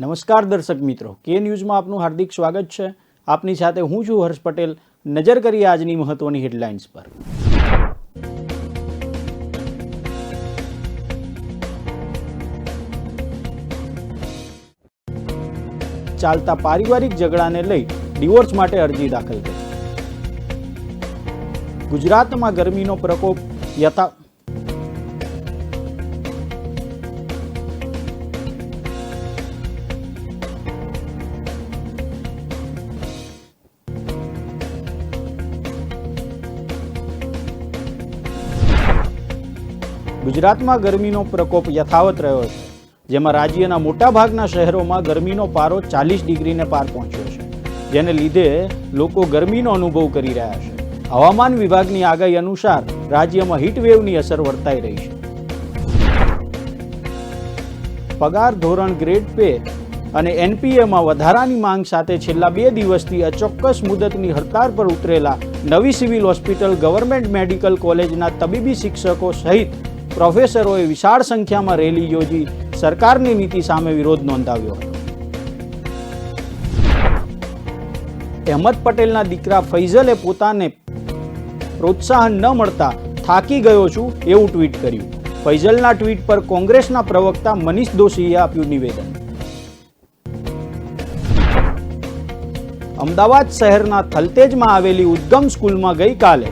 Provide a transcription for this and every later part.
નમસ્કાર દર્શક મિત્રો. કે ન્યૂઝમાં આપનું હાર્દિક સ્વાગત છે. આપની સાથે હું છું હર્ષ પટેલ. નજર કરીએ આજની મહત્વની હેડલાઇન્સ પર. ચાલતા પારિવારિક ઝઘડાને લઈ ડિવોર્સ માટે અરજી દાખલ કરી. ગુજરાતમાં ગરમીનો પ્રકોપ યથા ગુજરાતમાં ગરમીનો પ્રકોપ યથાવત રહ્યો છે, જેમાં રાજ્યના મોટાભાગના શહેરોમાં ગરમીનો પારો ચાલીસ ડિગ્રીને પાર પહોંચ્યો છે, જેને લીધે લોકો ગરમીનો અનુભવ કરી રહ્યા છે. હવામાન વિભાગની આગાહી અનુસાર રાજ્યમાં હીટવેવની અસર વર્તાઈ રહી છે. પગાર ધોરણ ગ્રેડ પે અને એનપીએમાં વધારાની માંગ સાથે છેલ્લા બે દિવસથી અચોક્કસ મુદતની હડતાળ પર ઉતરેલા નવી સિવિલ હોસ્પિટલ, ગવર્મેન્ટ મેડિકલ કોલેજના તબીબી શિક્ષકો સહિત પ્રોફેસરોએ વિશાળ સંખ્યામાં રેલી યોજી સરકારની નીતિ સામે વિરોધ નોંધાવ્યો હતો. અહેમદ પટેલના દીકરા ફૈઝલે પોતાને પ્રોત્સાહન ન મળતા થાકી ગયો છું એવું ટ્વીટ કર્યું. ફૈઝલના ટ્વીટ પર કોંગ્રેસના પ્રવક્તા મનીષ દોશીએ આપ્યું નિવેદન. અમદાવાદ શહેરના થલતેજમાં આવેલી ઉદ્ગમ સ્કૂલમાં ગઈકાલે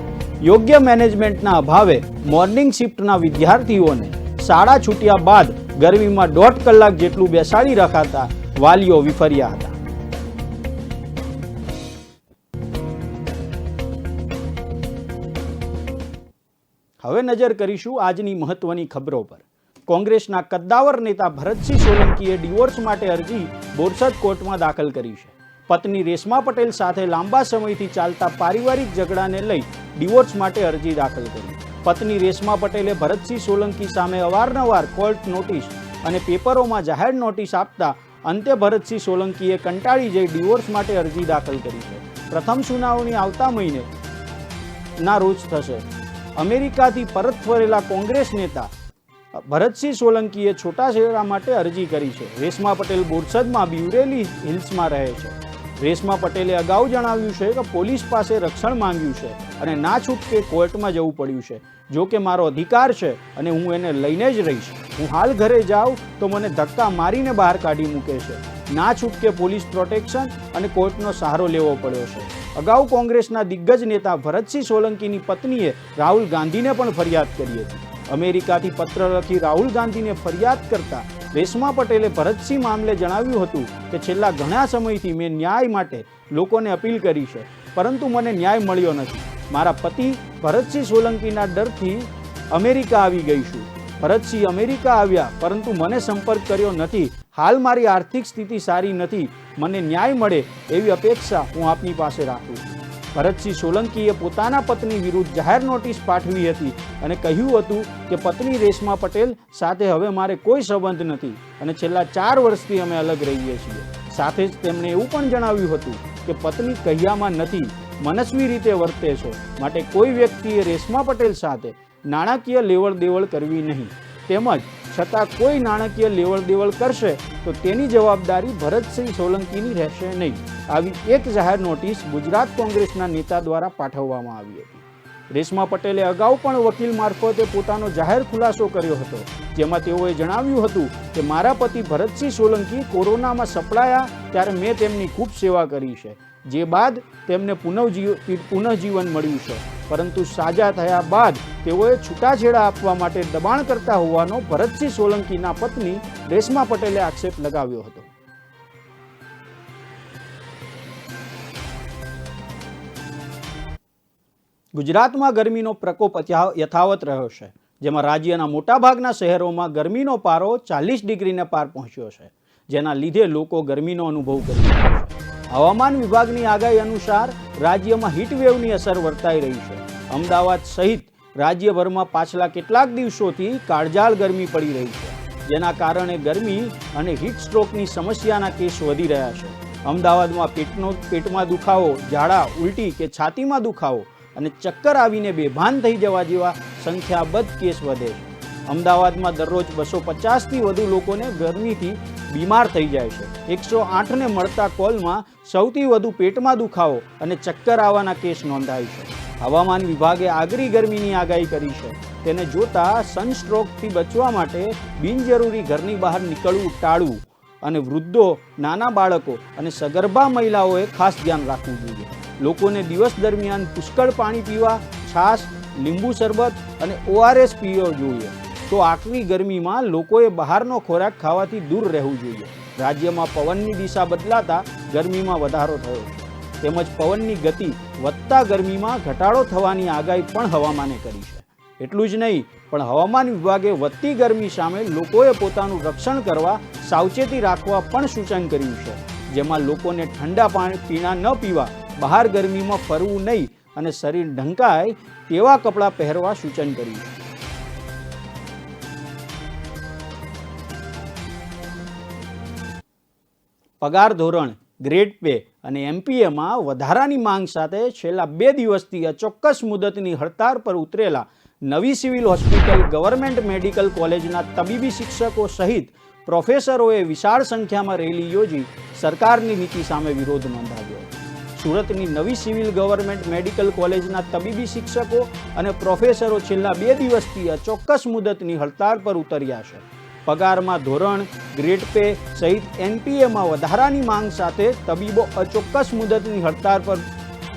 યોગ્ય મેનેજમેન્ટના અભાવે મોર્નિંગ શિફ્ટના વિદ્યાર્થીઓને શાળા છૂટ્યા બાદ ગરમીમાં દોઢ કલાક જેટલું બેસાડી રખાતા વાલીઓ વિફર્યા હતા. હવે નજર કરીશું આજની મહત્વની ખબરો પર. કોંગ્રેસના કદ્દાવર નેતા ભરતસિંહ સોલંકીએ ડિવોર્સ માટે અરજી બોરસદ કોર્ટમાં દાખલ કરી છે. પત્ની રેશમા પટેલ સાથે લાંબા સમયથી ચાલતા પારિવારિક ઝઘડાને લઈ ડિવોર્સ માટે અરજી દાખલ કરી. પત્ની રેશમા પટેલે ભરતસિંહ સોલંકી સામે અવારનવાર કોર્ટ નોટિસ અને પેપરોમાં જાહેર નોટિસ આપતા અંતે ભરતસિંહ સોલંકીએ કંટાળી જઈ ડિવોર્સ માટે અરજી દાખલ કરી છે. પ્રથમ સુનાવણી આવતા મહિને ના રોજ થશે. અમેરિકાથી પરત ફરેલા કોંગ્રેસ નેતા ભરતસિંહ સોલંકીએ છોટાછેડા માટે અરજી કરી છે. રેશમા પટેલ બોરસદમાં બ્યુરેલી હિલ્સમાં રહે છે. રેશમા પટેલે અગાઉ જણાવ્યું છે કે પોલીસ પાસે રક્ષણ માંગ્યું છે અને ના છૂટકે કોર્ટમાં જવું પડ્યું છે. જો કે મારો અધિકાર છે અને હું એને લઈને જ રહીશ. હું હાલ ઘરે જાઉં તો મને ધક્કા મારીને બહાર કાઢી મૂકે છે. ના છૂટકે પોલીસ પ્રોટેક્શન અને કોર્ટનો સહારો લેવો પડ્યો છે. અગાઉ કોંગ્રેસના દિગ્ગજ નેતા ભરતસિંહ સોલંકીની પત્નીએ રાહુલ ગાંધીને પણ ફરિયાદ કરી હતી. અમેરિકાથી પત્ર લખી રાહુલ ગાંધીને ફરિયાદ કરતા રેશમા પટેલે ભરતસિંહ મામલે જણાવ્યું હતું કે છેલ્લા ઘણા સમયથી મેં ન્યાય માટે લોકોને અપીલ કરી છે, પરંતુ મને ન્યાય મળ્યો નથી. મારા પતિ ભરતસિંહ સોલંકીના ડરથી અમેરિકા આવી ગઈ છું. ભરતસિંહ અમેરિકા આવ્યા, પરંતુ મને સંપર્ક કર્યો નથી. હાલ મારી આર્થિક સ્થિતિ સારી નથી. મને ન્યાય મળે એવી અપેક્ષા હું આપની પાસે રાખું છું. ભરતસિંહ સોલંકીએ પોતાના પત્ની વિરુદ્ધ જાહેર નોટિસ પાઠવી હતી અને કહ્યું હતું કે પત્ની રેશમા પટેલ સાથે હવે મારે કોઈ સંબંધ નથી અને છેલ્લા ચાર વર્ષથી અમે અલગ રહીએ છીએ. સાથે જ તેમણે એવું પણ જણાવ્યું હતું કે પત્ની કહિયામાં નથી, મનસ્વી રીતે વર્તે છે, માટે કોઈ વ્યક્તિએ રેશમા પટેલ સાથે નાણાકીય લેવડ દેવડ કરવી નહીં. તેમજ છતાં કોઈ નાણાકીય લેવડ દેવડ કરશે, તો તેની જવાબદારી ભરતસિંહ સોલંકીની રહેશે નહીં. આવી એક જાહેર નોટિસ ગુજરાત કોંગ્રેસના નેતા દ્વારા પાઠવવામાં આવી હતી. રેશમા પટેલે અગાઉ પણ વકીલ મારફતે પોતાનો જાહેર ખુલાસો કર્યો હતો. જેમાં તેઓએ જણાવ્યું હતું કે, મારા પતિ ભરતસિંહ સોલંકી કોરોનામાં સપડાયા ત્યારે મેં તેમની ખૂબ સેવા કરી છે. જે બાદ તેમને પુનઃજીવ, પુનઃજીવન મળ્યું છે. પરંતુ સાજા થયા બાદ તેઓએ છૂટાછેડા આપવા માટે દબાણ કરતા હોવાનો ભરતસિંહ સોલંકીના પત્ની રેશમા પટેલે આક્ષેપ લગાવ્યો હતો. ગુજરાતમાં ગરમીનો પ્રકોપ યથાવત રહ્યો છે, જેમાં રાજ્યના મોટાભાગના શહેરોમાં ગરમીનો પારો ચાલીસ ડિગ્રીને પાર પહોંચ્યો છે, જેના લીધે લોકો ગરમીનો અનુભવ કરી રહ્યા છે. હવામાન વિભાગની આગાહી અનુસાર રાજ્યમાં હીટવેવની અસર વર્તાઈ રહી છે. અમદાવાદ સહિત રાજ્યભરમાં પાછલા કેટલાક દિવસોથી કાળજાળ ગરમી પડી રહી છે. જેના કારણે ગરમી અને હીટ સ્ટ્રોકની સમસ્યાના કેસ વધી રહ્યા છે. અમદાવાદમાં પેટનો, પેટમાં દુખાવો, ઝાડા, ઉલટી કે છાતીમાં દુખાવો અને ચક્કર આવીને બેભાન થઈ જવા જેવા સંખ્યાબદ્ધ કેસ વધે છે. અમદાવાદમાં દરરોજ બસો પચાસથી વધુ લોકોને ગરમીથી બીમાર થઈ જાય છે. એકસો આઠને મળતા કોલમાં સૌથી વધુ પેટમાં દુખાવો અને ચક્કર આવવાના કેસ નોંધાય છે. હવામાન વિભાગે આગરી ગરમીની આગાહી કરી છે. તેને જોતા સનસ્ટ્રોકથી બચવા માટે બિનજરૂરી ઘરની બહાર નીકળવું ટાળવું અને વૃદ્ધો, નાના બાળકો અને સગર્ભા મહિલાઓએ ખાસ ધ્યાન રાખવું જોઈએ. લોકોને દિવસ દરમિયાન પુષ્કળ પાણી પીવા, છાશ, લીંબુ શરબત અને ઓઆરએસ પીવો જોઈએ. તો આકરી ગરમીમાં લોકોએ બહારનો ખોરાક ખાવાથી દૂર રહેવું જોઈએ. રાજ્યમાં પવનની દિશા બદલાતા ગરમીમાં વધારો થયો. તેમજ પવનની ગતિ વધતા ગરમીમાં ઘટાડો થવાની આગાહી પણ હવામાને કરી છે. એટલું જ નહીં, પણ હવામાન વિભાગે વધતી ગરમી સામે લોકોએ પોતાનું રક્ષણ કરવા સાવચેતી રાખવા પણ સૂચન કર્યું છે. જેમાં લોકોને ઠંડા પાણી પીણા ન પીવા, બહાર ગરમીમાં ફરવું નહીં અને શરીર ઢંકાય તેવા કપડાં પહેરવા સૂચન કર્યું છે. પગાર ધોરણ ગ્રેડ પે અને એમપીએમાં વધારાની માંગ સાથે છેલ્લા બે દિવસથી અચોક્કસ મુદતની હડતાળ પર ઉતરેલા નવી સિવિલ હોસ્પિટલ, ગવર્મેન્ટ મેડિકલ કોલેજના તબીબી શિક્ષકો સહિત પ્રોફેસરોએ વિશાળ સંખ્યામાં રેલી યોજી સરકારની નીતિ સામે વિરોધ નોંધાવ્યો. સુરતની નવી સિવિલ ગવર્મેન્ટ મેડિકલ કોલેજના તબીબી શિક્ષકો અને પ્રોફેસરો છેલ્લા બે દિવસથી અચોક્કસ મુદતની હડતાળ પર ઉતર્યા છે. પગારમાં ધોરણ, ગ્રેડ પે સહિત એનપીએમાં વધારાની માંગ સાથે તબીબો અચોક્કસ મુદતની હડતાળ પર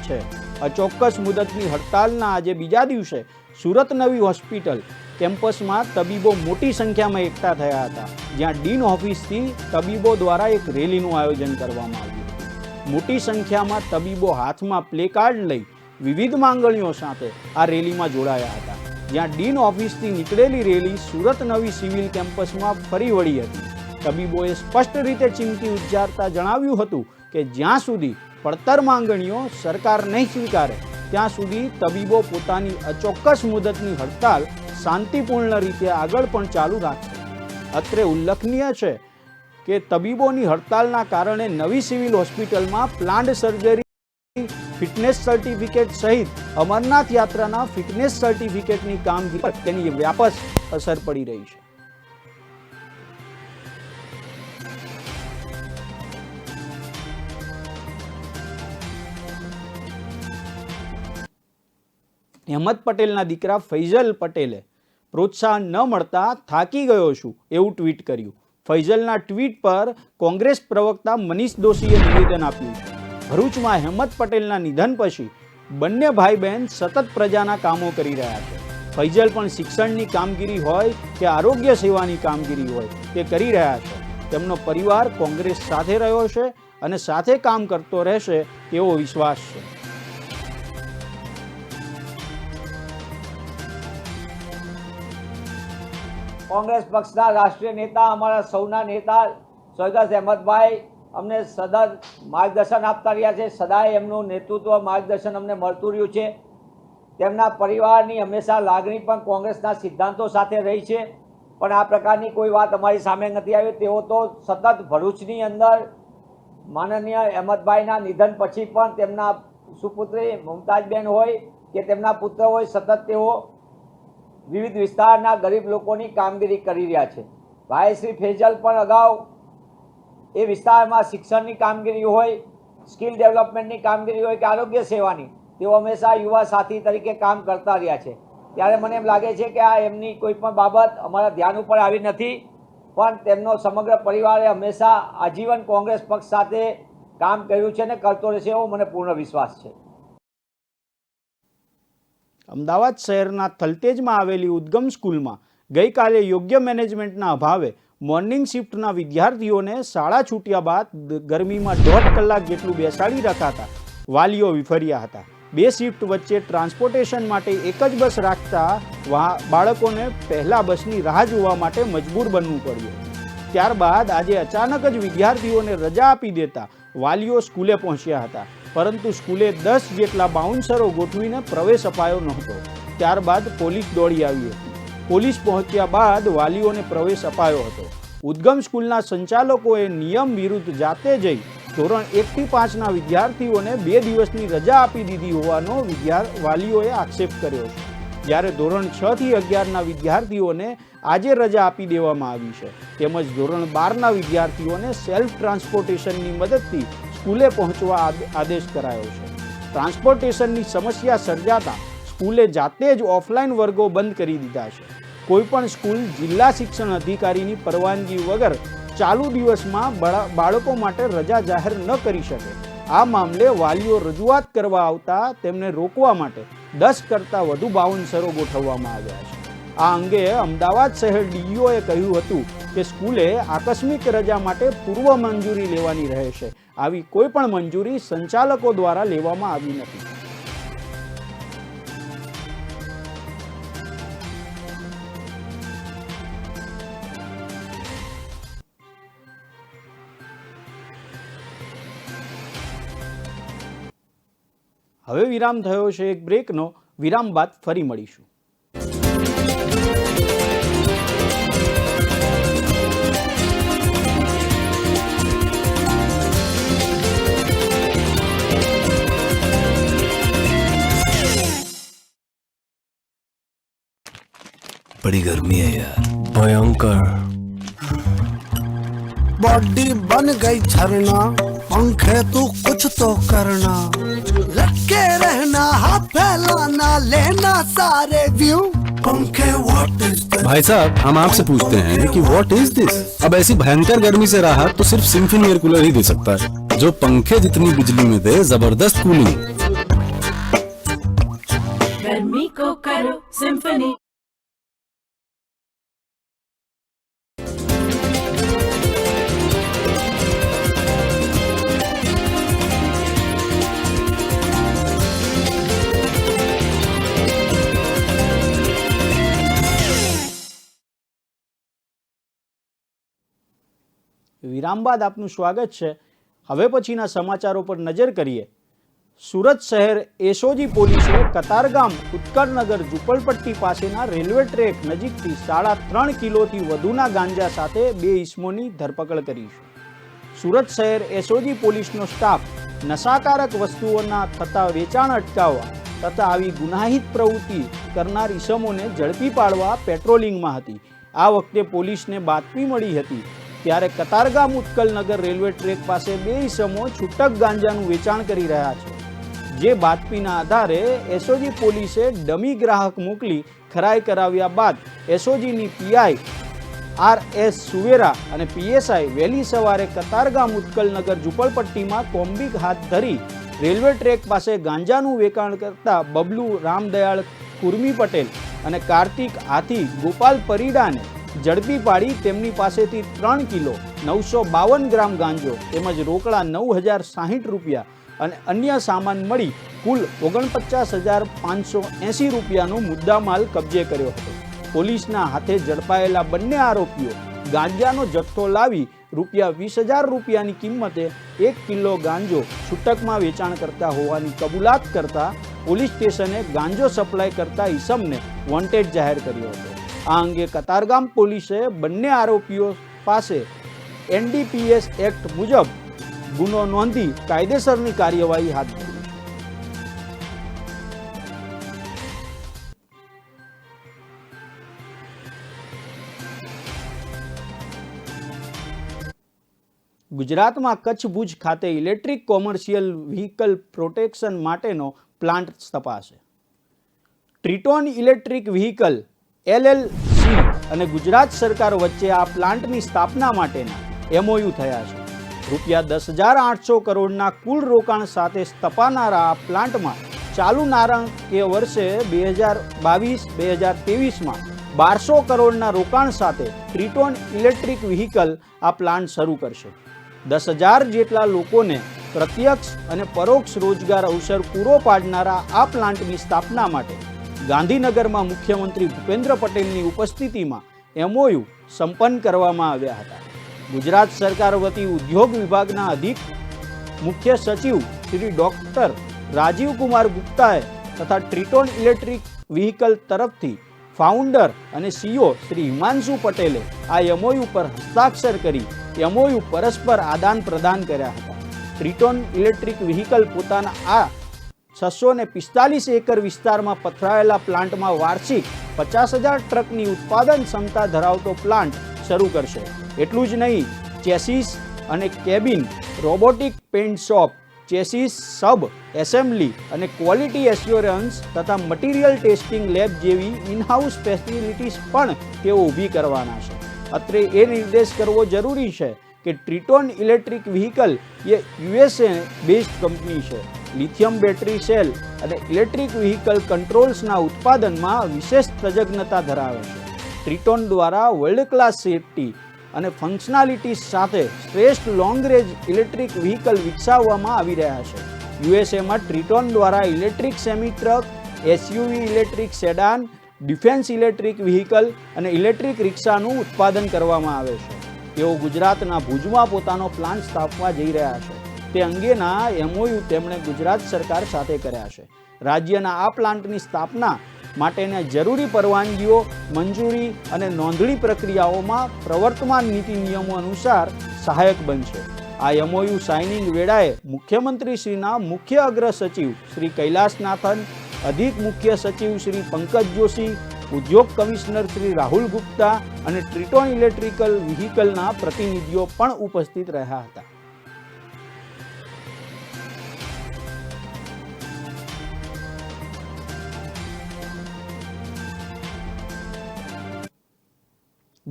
છે. અચોક્કસ મુદતની હડતાલના આજે બીજા દિવસે સુરત નવી હોસ્પિટલ કેમ્પસમાં તબીબો મોટી સંખ્યામાં એકઠા થયા હતા, જ્યાં ડીન ઓફિસથી તબીબો દ્વારા એક રેલીનું આયોજન કરવામાં આવ્યું મોટી સંખ્યામાં તબીબો હાથમાં પ્લેકાર્ડ લઈ વિવિધ માંગણીઓ સાથે આ રેલીમાં જોડાયા હતા. જ્યાં ડીન ઓફિસથી નીકળેલી રેલી સુરત નવી સિવિલ કેમ્પસમાં ફરી વળી હતી. તબીબોએ સ્પષ્ટ રીતે ચીમકી ઉચ્ચારતા જણાવ્યું હતું કે જ્યાં સુધી પડતર માંગણીઓ સરકાર નહીં સ્વીકારે, ત્યાં સુધી તબીબો પોતાની અચોક્કસ મુદતની હડતાલ શાંતિપૂર્ણ રીતે આગળ પણ ચાલુ રાખશે. અત્રે ઉલ્લેખનીય છે કે તબીબોની હડતાલના કારણે નવી સિવિલ હોસ્પિટલમાં પ્લાન્ટ સર્જરી ફિટનેસ સર્ટિફિકેટ સહિત અમરનાથ યાત્રાના ફિટનેસ સર્ટિફિકેટની કામગીરી પર તેની વ્યાપક અસર પડી રહી છે. હેમત પટેલના દીકરા ફૈઝલ પટેલે પ્રોત્સાહન ન મળતા થાકી ગયો છું એવું ટ્વીટ કર્યું. ફૈઝલના ટ્વીટ પર કોંગ્રેસ પ્રવક્તા મનીષ દોશીએ નિવેદન આપ્યું છે. ભરૂચમાં હેમત પટેલના નિધન પછી બંને ભાઈ બહેન સતત પ્રજાના કામો કરી રહ્યા છે. ફૈઝલ પણ શિક્ષણની કામગીરી હોય કે આરોગ્ય સેવાની કામગીરી હોય તે કરી રહ્યા છે. તેમનો પરિવાર કોંગ્રેસ સાથે રહ્યો છે અને સાથે કામ કરતો રહેશે તેવો વિશ્વાસ છે. કોંગ્રેસ પક્ષના રાષ્ટ્રીય નેતા, અમારા સૌના નેતા સ્વર્ગસ્થ અહેમદભાઈ અમને સતત માર્ગદર્શન આપતા રહ્યા છે. સદાય એમનું નેતૃત્વ માર્ગદર્શન અમને મળતું રહ્યું છે. તેમના પરિવારની હંમેશા લાગણી પણ કોંગ્રેસના સિદ્ધાંતો સાથે રહી છે. પણ આ પ્રકારની કોઈ વાત અમારી સામે નથી આવી. તેઓ તો સતત ભરૂચની અંદર માનનીય અહેમદભાઈના નિધન પછી પણ તેમના સુપુત્રી મુમતાજબેન હોય કે તેમના પુત્ર હોય, સતત તેઓ વિવિધ વિસ્તારના ગરીબ લોકોની કામગીરી કરી રહ્યા છે. ભાઈ શ્રી ફેજલ પણ અગાઉ એ વિસ્તારમાં શિક્ષણની કામગીરી હોય, સ્કિલ ડેવલપમેન્ટની કામગીરી હોય કે આરોગ્ય સેવાની, તેઓ હંમેશા યુવા સાથી તરીકે કામ કરતા રહ્યા છે. ત્યારે મને એમ લાગે છે કે આ એમની કોઈ પણ બાબત અમારા ધ્યાન ઉપર આવી નથી, પણ તેમનો સમગ્ર પરિવારે હંમેશા આજીવન કોંગ્રેસ પક્ષ સાથે કામ કર્યું છે અને કરતો રહેશે એવો મને પૂર્ણ વિશ્વાસ છે. અમદાવાદ શહેરના થલતેજમાં આવેલી ઉદ્ગમ સ્કૂલમાં ગઈકાલે યોગ્ય મેનેજમેન્ટના અભાવે મોર્નિંગ શિફ્ટના વિદ્યાર્થીઓને શાળા છૂટ્યા બાદ ગરમીમાં દોઢ કલાક જેટલું બેસાડી રખાતા વાલીઓ વિફર્યા હતા. બે શિફ્ટ વચ્ચે ટ્રાન્સપોર્ટેશન માટે એક જ બસ રાખતા બાળકોને પહેલા બસની રાહ જોવા માટે મજબૂર બનવું પડ્યું. ત્યારબાદ આજે અચાનક જ વિદ્યાર્થીઓને રજા આપી દેતા વાલીઓ સ્કૂલે પહોંચ્યા હતા. પરંતુ સ્કૂલે દસ જેટલા બાઉન્સરો ગોઠવીને પ્રવેશ અપાયો નહોતો. ત્યારબાદ પોલીસ દોડી આવી હતી. પોલીસ પહોંચ્યા બાદ વાલીઓને પ્રવેશ અપાયો હતો. ઉદ્ગમ સ્કૂલના સંચાલકોએ નિયમ વિરુદ્ધ જાતે જઈ ધોરણ એકથી પાંચના વિદ્યાર્થીઓને બે દિવસની રજા આપી દીધી હોવાનો વાલીઓએ આક્ષેપ કર્યો છે. જ્યારે ધોરણ છ થી અગિયારના વિદ્યાર્થીઓને આજે રજા આપી દેવામાં આવી છે. તેમજ ધોરણ બારના વિદ્યાર્થીઓને સેલ્ફ ટ્રાન્સપોર્ટેશનની મદદથી સ્કૂલે પહોંચવા આદેશ કરાયો છે. ટ્રાન્સપોર્ટેશનની સમસ્યા સર્જાતા સ્કૂલે જાતે જ ઓફલાઈન વર્ગો બંધ કરી દીધા છે. કોઈપણ સ્કૂલ જિલ્લા શિક્ષણ અધિકારીની પરવાનગી વગર ચાલુ દિવસમાં બળા- બાળકો માટે રજા જાહેર ન કરી શકે. આ મામલે વાલીઓ રજૂઆત કરવા આવતા તેમને રોકવા માટે દસ કરતાં વધુ બાઉન્સરો ગોઠવવામાં આવ્યા છે. આ અંગે અમદાવાદ શહેર ડીઈઓએ કહ્યું હતું કે સ્કૂલે આકસ્મિક રજા માટે પૂર્વ મંજૂરી લેવાની રહેશે. આવી કોઈ પણ મંજૂરી સંચાલકો દ્વારા લેવામાં આવી નથી. હવે વિરામ થયો છે એક બ્રેકનો વિરામ બાદ ફરી મળીશું बड़ी गर्मी है यार भयंकर बॉडी बन गई झरना पंखे तू कुछ तो करना लटके रहना हाथ फैलाना लेना सारे व्यू भाई साहब हम आपसे पूछते हैं कि वॉट इज़ दिस अब ऐसी भयंकर गर्मी से राहत तो सिर्फ़ सिम्फनी एयर कूलर ही दे सकता है। जो पंखे जितनी बिजली में दे ज़बरदस्त कूलिंग गर्मी को करो सिंफनी વિરામ બાદ આપનું સ્વાગત છે. હવે પછીના સમાચારો પર નજર કરીએ. સુરત શહેર એસઓજી પોલીસે કતારગામ ઉત્કળનગર ઝુંપડપટ્ટી પાસેના રેલવે ટ્રેક નજીકથી સાડા ત્રણ કિલોથી વધુના ગાંજા સાથે બે ઇસમોની ધરપકડ કરી છે. સુરત શહેર એસઓજી પોલીસનો સ્ટાફ નશાકારક વસ્તુઓના થતા વેચાણ અટકાવવા તથા આવી ગુનાહિત પ્રવૃત્તિ કરનાર ઈસમોને ઝડપી પાડવા પેટ્રોલિંગમાં હતી. આ વખતે પોલીસને બાતમી મળી હતી ત્યારે કતારગામ ઉત્કલ નગર રેલવે ટ્રેક પાસે બે ઈસમો છૂટક ગાંજાનું વેચાણ કરી રહ્યા છે. જે બાતમીના આધારે એસઓજી પોલીસે ડમી ગ્રાહક મોકલી ખરાઈ કરાવ્યા બાદ એસઓજીની P I R S Suvera અને પીએસઆઈ વહેલી સવારે કતારગામ ઉત્કલનગર ઝુંપડપટ્ટીમાં કોમ્બિક હાથ ધરી રેલવે ટ્રેક પાસે ગાંજાનું વેચાણ કરતા બબલુ રામદયાળ, કુર્મી પટેલ અને કાર્તિક હાથી ગોપાલ પરિડાને ઝડપી પાડી તેમની પાસેથી ત્રણ કિલો, નવસો બાવન ગ્રામ ગાંજો તેમજ રોકડા નવ હજાર સાહીઠ રૂપિયા અને અન્ય સામાન મળી કુલ ઓગણપચાસ હજાર પાંચસો એંસી રૂપિયાનો મુદ્દામાલ કબજે કર્યો હતો. પોલીસના હાથે ઝડપાયેલા બંને આરોપીઓ ગાંજાનો જથ્થો લાવી રૂપિયા વીસ હજાર રૂપિયાની કિંમતે એક કિલો ગાંજો છૂટકમાં વેચાણ કરતા હોવાની કબૂલાત કરતા પોલીસ સ્ટેશને ગાંજો સપ્લાય કરતા ઈસમને વોન્ટેડ જાહેર કર્યો હતો. આ અંગે કતારગામ પોલીસે બંને આરોપીઓ પાસે એનડીપીએસ એક્ટ મુજબ ગુનો નોંધી કાયદેસરની કાર્યવાહી હાથ ધરી. ગુજરાતમાં કચ્છ ભુજ ખાતે ઇલેક્ટ્રિક કોમર્શિયલ વ્હીકલ પ્રોટેક્શન માટેનો પ્લાન્ટ સ્થપાશે. ટ્રિટોન ઇલેક્ટ્રિક વ્હીકલ એલએલસી અને ગુજરાત સરકાર વચ્ચે આ પ્લાન્ટની સ્થાપના માટેના એમઓયુ થયા છે. રૂપિયા દસ હજાર આઠસો કરોડના કુલ રોકાણ સાથે સ્થપાનારા આ પ્લાન્ટમાં ચાલુ નાણાકીય વર્ષે બે હજાર બાવીસ, બે હજાર ત્રેવીસમાં બારસો કરોડના રોકાણ સાથે ટ્રિટોન ઇલેક્ટ્રિક વ્હીકલ આ પ્લાન્ટ શરૂ કરશે. દસ હજાર જેટલા લોકોને પ્રત્યક્ષ અને પરોક્ષ રોજગાર અવસર પૂરો પાડનારા આ પ્લાન્ટની સ્થાપના માટે ગાંધીનગરમાં મુખ્યમંત્રી ભૂપેન્દ્ર પટેલની ઉપસ્થિતિમાં એમઓયુ સંપન્ન કરવામાં આવ્યા હતા. ગુજરાત સરકાર વતી ઉદ્યોગ વિભાગના અધિક મુખ્ય સચિવ શ્રી ડોક્ટર રાજીવ કુમાર ગુપ્તાએ તથા ટ્રિટોન ઇલેક્ટ્રિક વ્હીકલ તરફથી ફાઉન્ડર અને સીઓ શ્રી હિમાંશુ પટેલે આ એમઓયુ પર હસ્તાક્ષર કરી એમઓયુ પરસ્પર આદાન પ્રદાન કર્યા હતા. ટ્રિટોન ઇલેક્ટ્રિક વ્હીકલ પોતાના આ છસો ને પિસ્તાલીસ એકર વિસ્તારમાં પથરાયેલા પ્લાન્ટમાં વાર્ષિક પચાસ હજાર ટ્રકની ઉત્પાદન ક્ષમતા ધરાવતો પ્લાન્ટ શરૂ કરશે. એટલું જ નહીં, ચેસીસ અને cabin, robotic paint shop, chassis, sub, assembly અને ક્વોલિટી એસ્યોરન્સ તથા મટીરિયલ ટેસ્ટિંગ લેબ જેવી ઇનહાઉસ ફેસિલિટીઝ પણ તેઓ ઊભી કરવાના છે. અત્રે એ નિર્દેશ કરવો જરૂરી છે કે ટ્રિટોન ઇલેક્ટ્રિક વ્હીકલ એ યુએસએ બેઝડ કંપની છે. લિથિયમ બેટરી સેલ અને ઇલેક્ટ્રિક વ્હીકલ કંટ્રોલ્સના ઉત્પાદનમાં વિશેષ તજજ્ઞતા ધરાવે છે. ટ્રિટોન દ્વારા વર્લ્ડ ક્લાસ સેફટી અને ફંક્શનાલિટી સાથે શ્રેષ્ઠ લોંગ રેન્જ ઇલેક્ટ્રિક વ્હીકલ વિકસાવવામાં આવી રહ્યા છે. યુએસએમાં ટ્રિટોન દ્વારા electric semi truck SUV electric sedan, defence electric vehicle અને ઇલેક્ટ્રિક રિક્ષાનું ઉત્પાદન કરવામાં આવે છે. તેઓ ગુજરાતના ભુજમાં પોતાનો પ્લાન્ટ સ્થાપવા જઈ રહ્યા છે. તે અંગેના એમઓયુ તેમણે ગુજરાત સરકાર સાથે કર્યા છે. રાજ્યના આ પ્લાન્ટની સ્થાપના માટેના જરૂરી પરવાનગીઓ, મંજૂરી અને નોંધણી પ્રક્રિયાઓમાં પ્રવર્તમાન નીતિ નિયમો અનુસાર સહાયક બનશે. આ એમઓયુ સાઇનિંગ વેળાએ મુખ્યમંત્રીશ્રીના મુખ્ય અગ્ર સચિવ શ્રી કૈલાસનાથન, અધિક મુખ્ય સચિવ શ્રી પંકજ જોશી, ઉદ્યોગ કમિશનર શ્રી રાહુલ ગુપ્તા અને ટ્રિટોન ઇલેક્ટ્રિકલ વ્હીકલના પ્રતિનિધિઓ પણ ઉપસ્થિત રહ્યા હતા.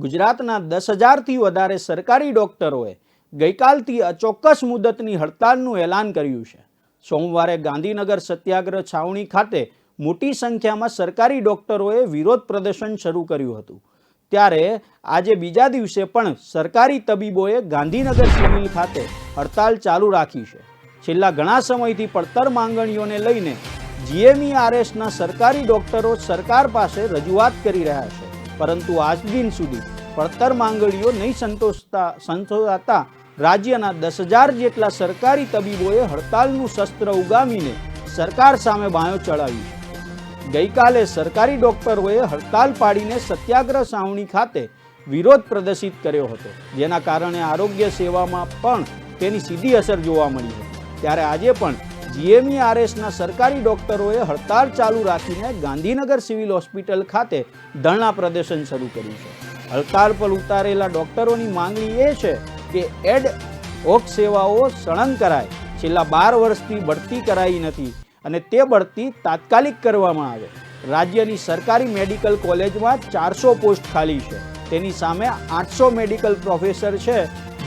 ગુજરાતના દસ હજારથી વધારે સરકારી ડોક્ટરોએ ગઈકાલથી અચોક્કસ મુદતની હડતાલનું એલાન કર્યું છે. સોમવારે ગાંધીનગર સત્યાગ્રહ છાવણી ખાતે મોટી સંખ્યામાં સરકારી ડોક્ટરોએ વિરોધ પ્રદર્શન શરૂ કર્યું હતું. ત્યારે આજે બીજા દિવસે પણ સરકારી તબીબોએ ગાંધીનગર સિવિલ ખાતે હડતાલ ચાલુ રાખી છે. છેલ્લા ઘણા સમયથી પડતર માંગણીઓને લઈને જીએમઈઆરએસના સરકારી ડોક્ટરો સરકાર પાસે રજૂઆત કરી રહ્યા છે. પરંતુ આજ દિન સુધી પડતર માંગણીઓ નહીં સંતોષતા સંતોષાતા રાજ્યના દસ હજાર જેટલા સરકારી તબીબોએ હડતાલનું શસ્ત્ર ઉગામીને સરકાર સામે બાયો ચડાવ્યું. ગઈકાલે સરકારી ડોક્ટરોએ હડતાલ પાડીને સત્યાગ્રહ સાવણી ખાતે વિરોધ પ્રદર્શિત કર્યો હતો. જેના કારણે આરોગ્ય સેવામાં પણ તેની સીધી અસર જોવા મળી હતી. ત્યારે આજે પણ જીએમઈઆરએસના સરકારી ડોક્ટરોએ હડતાળ ચાલુ રાખીને ગાંધીનગર સિવિલ હોસ્પિટલ ખાતે ધરણા પ્રદર્શન શરૂ કર્યું છે. હડતાળ પર ઉતારેલા ડોક્ટરોની માંગણી એ છે કે એડ હોક સેવાઓ સળંગ કરાય. છેલ્લા બાર વર્ષથી બઢતી કરાઈ નથી અને તે બઢતી તાત્કાલિક કરવામાં આવે. રાજ્યની સરકારી મેડિકલ કોલેજમાં ચારસો પોસ્ટ ખાલી છે. તેની સામે આઠસો મેડિકલ પ્રોફેસર છે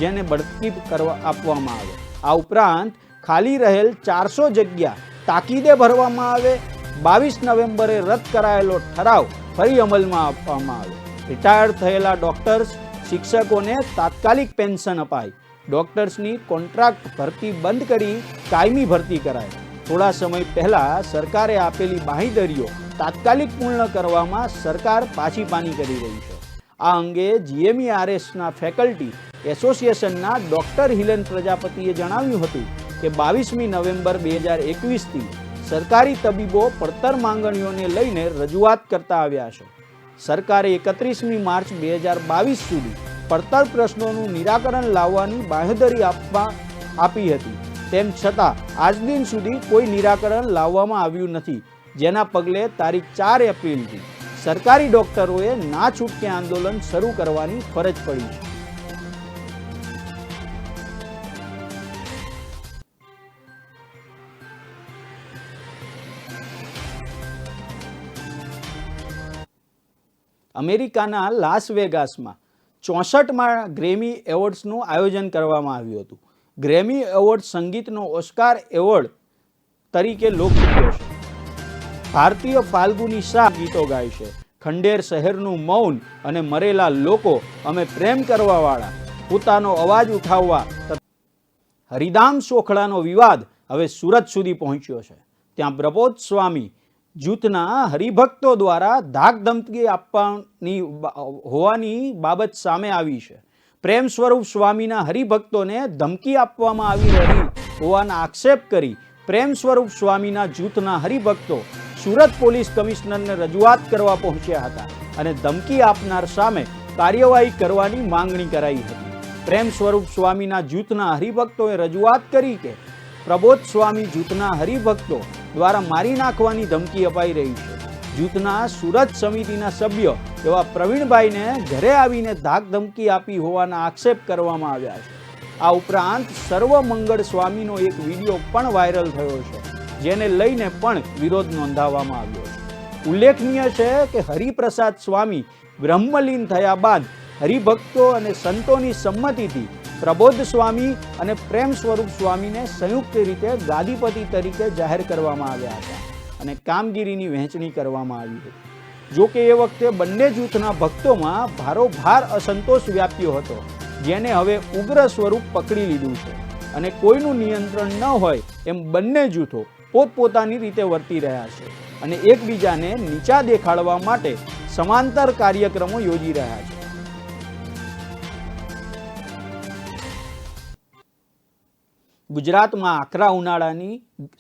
જેને બઢતી કરવા આપવામાં આવે. આ ઉપરાંત ખાલી રહેલ ચારસો જગ્યા તાકીદે ભરવામાં આવે. બાવીસ નવેમ્બરે રદ કરાયેલો ઠરાવ ફરી અમલમાં આપવામાં આવે. રિટાયર્ડ થયેલા ડોક્ટર્સ શિક્ષકોને તાત્કાલિક પેન્શન અપાય. ડોક્ટર્સની કોન્ટ્રાક્ટ ભરતી બંધ કરી કાયમી ભરતી કરાય. થોડા સમય પહેલા સરકારે આપેલી બાંહીધરીઓ તાત્કાલિક પૂર્ણ કરવામાં સરકાર પાછી પાની કરી રહી છે. આ અંગે જીએમઈઆરએસના ફેકલ્ટી એસોસિએશનના ડોક્ટર હિલેન પ્રજાપતિએ જણાવ્યું હતું કે બાવીસમી નવેમ્બર બે હજાર એકવીસથી સરકારી તબીબો પડતર માંગણીઓને લઈને રજૂઆત કરતા આવ્યા છે. સરકારે એકત્રીસમી માર્ચ બે હજાર બાવીસ સુધી પડતર પ્રશ્નોનું નિરાકરણ લાવવાની બાંહેધરી આપવા આપી હતી. તેમ છતાં, આજ દિન સુધી કોઈ નિરાકરણ લાવવામાં આવ્યું નથી. જેના પગલે તારીખ ચાર એપ્રિલથી સરકારી ડોક્ટરોએ ના છૂટકે આંદોલન શરૂ કરવાની ફરજ પડી. છે અમેરિકાના લાસ વેગાસમાં ચોસઠમાં ગ્રેમી એવોર્ડ્સનું આયોજન કરવામાં આવ્યું હતું. ગ્રેમી એવોર્ડ સંગીતનો ઓસ્કાર એવોર્ડ તરીકે લોકપ્રિય છે. ભારતીય ફાલ્ગુની શાહ ગીતો ગાય છે. ખંડેર શહેરનું મૌન અને મરેલા લોકો અમે પ્રેમ કરવાવાળા, પોતાનો અવાજ ઉઠાવવા હરિદામ સોખડાનો વિવાદ હવે સુરત સુધી પહોંચ્યો છે. ત્યાં પ્રબોધ સ્વામી જૂથના હરિભક્તો દ્વારા ધાક ધમકી આપવાની હોવાની બાબત સામે આવી છે. પ્રેમ સ્વરૂપ સ્વામીના હરિભક્તોને ધમકી આપવામાં આવી રહી હોવાના આક્ષેપ કરી પ્રેમ સ્વરૂપ સ્વામીના જૂથના હરિભક્તો સુરત પોલીસ કમિશનરને રજૂઆત કરવા પહોંચ્યા હતા અને ધમકી આપનાર સામે કાર્યવાહી કરવાની માંગણી કરાઈ હતી. પ્રેમ સ્વરૂપ સ્વામીના જૂથના હરિભક્તોએ રજૂઆત કરી કે પ્રબોધ સ્વામી જૂથના હરિભક્તો દ્વારા મારી નાખવાની ધમકી અપાઈ રહી છે. જૂથના સુરત સમિતિના સભ્ય એવા પ્રવીણભાઈને ઘરે આવીને ધાક ધમકી આપી હોવાના આક્ષેપ કરવામાં આવ્યા છે. આ ઉપરાંત સર્વમંગળ સ્વામીનો એક વીડિયો પણ વાયરલ થયો છે, જેને લઈને પણ વિરોધ નોંધાવવામાં આવ્યો છે. ઉલ્લેખનીય છે કે હરિપ્રસાદ સ્વામી બ્રહ્મલીન થયા બાદ હરિભક્તો અને સંતોની સંમતિથી પ્રબોધ સ્વામી અને પ્રેમ સ્વરૂપ સ્વામીને સંયુક્ત રીતે ગાદીપતિ તરીકે જાહેર કરવામાં આવ્યા હતા અને કામગીરીની વહેંચણી કરવામાં આવી હતી. જો કે એ વખતે બંને જૂથના ભક્તોમાં ભારોભાર અસંતોષ વ્યાપ્યો હતો, જેને હવે ઉગ્ર સ્વરૂપ પકડી લીધું છે અને કોઈનું નિયંત્રણ ન હોય એમ બંને જૂથો પોતપોતાની રીતે વર્તી રહ્યા છે અને એકબીજાને નીચા દેખાડવા માટે સમાંતર કાર્યક્રમો યોજી રહ્યા છે. ગુજરાતમાં આકરા ઉનાળાની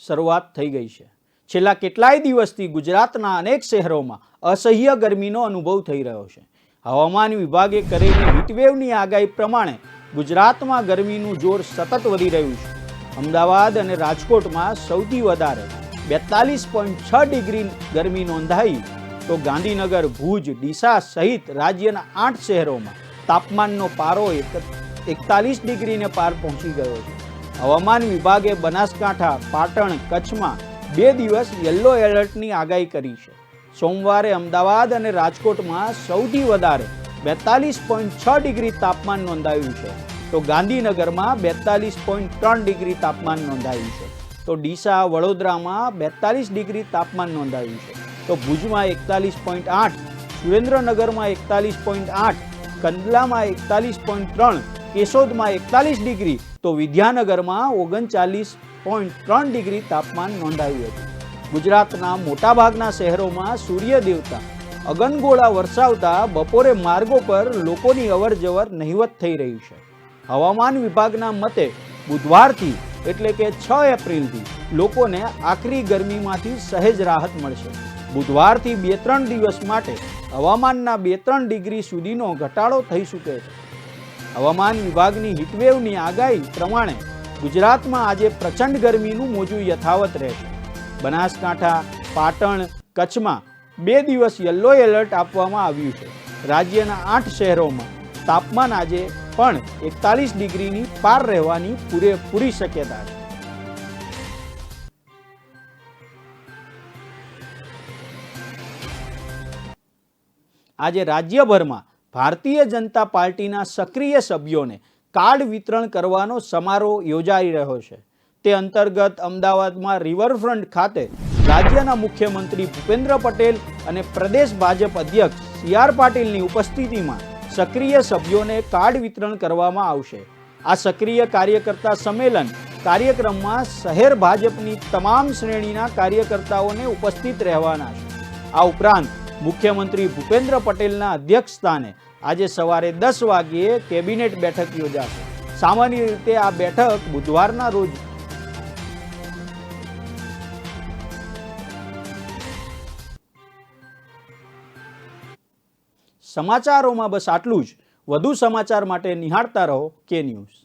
શરૂઆત થઈ ગઈ છે. છેલ્લા કેટલાય દિવસથી ગુજરાતના અનેક શહેરોમાં અસહ્ય ગરમીનો અનુભવ થઈ રહ્યો છે. હવામાન વિભાગે કરેલી હીટવેવની આગાહી પ્રમાણે ગુજરાતમાં ગરમીનું જોર સતત વધી રહ્યું છે. અમદાવાદ અને રાજકોટમાં સૌથી વધારે બેતાલીસ પોઈન્ટ છ ડિગ્રી ગરમી નોંધાઈ તો ગાંધીનગર, ભુજ, ડીસા સહિત રાજ્યના આઠ શહેરોમાં તાપમાનનો પારો એક એકતાલીસ ડિગ્રીને પાર પહોંચી ગયો છે. હવામાન વિભાગે બનાસકાંઠા, પાટણ, કચ્છમાં બે દિવસ યલો એલર્ટની આગાહી કરી છે. સોમવારે અમદાવાદ અને રાજકોટમાં સૌથી વધારે બેતાલીસ પોઈન્ટ છ ડિગ્રી તાપમાન નોંધાયું છે. તો ગાંધીનગરમાં બેતાલીસ પોઈન્ટ ત્રણ ડિગ્રી તાપમાન નોંધાયું છે. તો ડીસા, વડોદરામાં બેતાલીસ ડિગ્રી તાપમાન નોંધાયું છે. તો ભુજમાં એકતાલીસ પોઈન્ટ આઠ, સુરેન્દ્રનગરમાં એકતાલીસ પોઈન્ટ આઠ, કંડલામાં એકતાલીસ પોઈન્ટ ત્રણ, કેશોદમાં એકતાલીસ ડિગ્રી તો વિદ્યાનગરમાં ઓગણચાલીસ પોઈન્ટ ત્રણ ડિગ્રી તાપમાન નોંધાયું હતું. ગુજરાતના મોટાભાગના શહેરોમાં સૂર્ય દેવતા અગનગોળા વરસાવતા બપોરે માર્ગો પર લોકોની અવરજવર નહિવત થઈ રહી છે. હવામાન વિભાગના મતે બુધવારથી એટલે કે છ એપ્રિલથી લોકોને આકરી ગરમીમાંથી સહેજ રાહત મળશે. બુધવારથી બે ત્રણ દિવસ માટે હવામાનના બે ત્રણ ડિગ્રી સુધીનો ઘટાડો થઈ શકે છે. હવામાન વિભાગની હીટવેવની આગાહી પ્રમાણે ગુજરાતમાં આજે પ્રચંડ ગરમીનું મોજું યથાવત રહેશે. બનાસકાંઠા, પાટણ, કચ્છમાં બે દિવસ યલો એલર્ટ આપવામાં આવ્યું છે. રાજ્યના આઠ શહેરોમાં તાપમાન આજે પણ એકતાલીસ ડિગ્રીની પાર રહેવાની પૂરેપૂરી શક્યતા છે. આજે રાજ્યભરમાં ભારતીય જનતા પાર્ટીના સક્રિય સભ્યોને કાર્ડ વિતરણ કરવાનો સમારોહ યોજાઈ રહ્યો છે. તે અંતર્ગત અમદાવાદમાં રિવરફ્રન્ટ ખાતે રાજ્યના મુખ્યમંત્રી ભૂપેન્દ્ર પટેલ અને પ્રદેશ ભાજપ અધ્યક્ષ સી આર પાટીલની ઉપસ્થિતિમાં સક્રિય સભ્યોને કાર્ડ વિતરણ કરવામાં આવશે. આ સક્રિય કાર્યકર્તા સંમેલન કાર્યક્રમમાં શહેર ભાજપની તમામ શ્રેણીના કાર્યકર્તાઓને ઉપસ્થિત રહેવાના છે. આ ઉપરાંત મુખ્યમંત્રી ભૂપેન્દ્ર પટેલના અધ્યક્ષસ્થાને આજે સવારે દસ વાગ્યે કેબિનેટ બેઠક યોજાશે. સામાન્ય રીતે આ બેઠક બુધવારના રોજ સમાચારોમાં બસ આટલું જ. વધુ સમાચાર માટે નિહાળતા રહો કે ન્યૂઝ.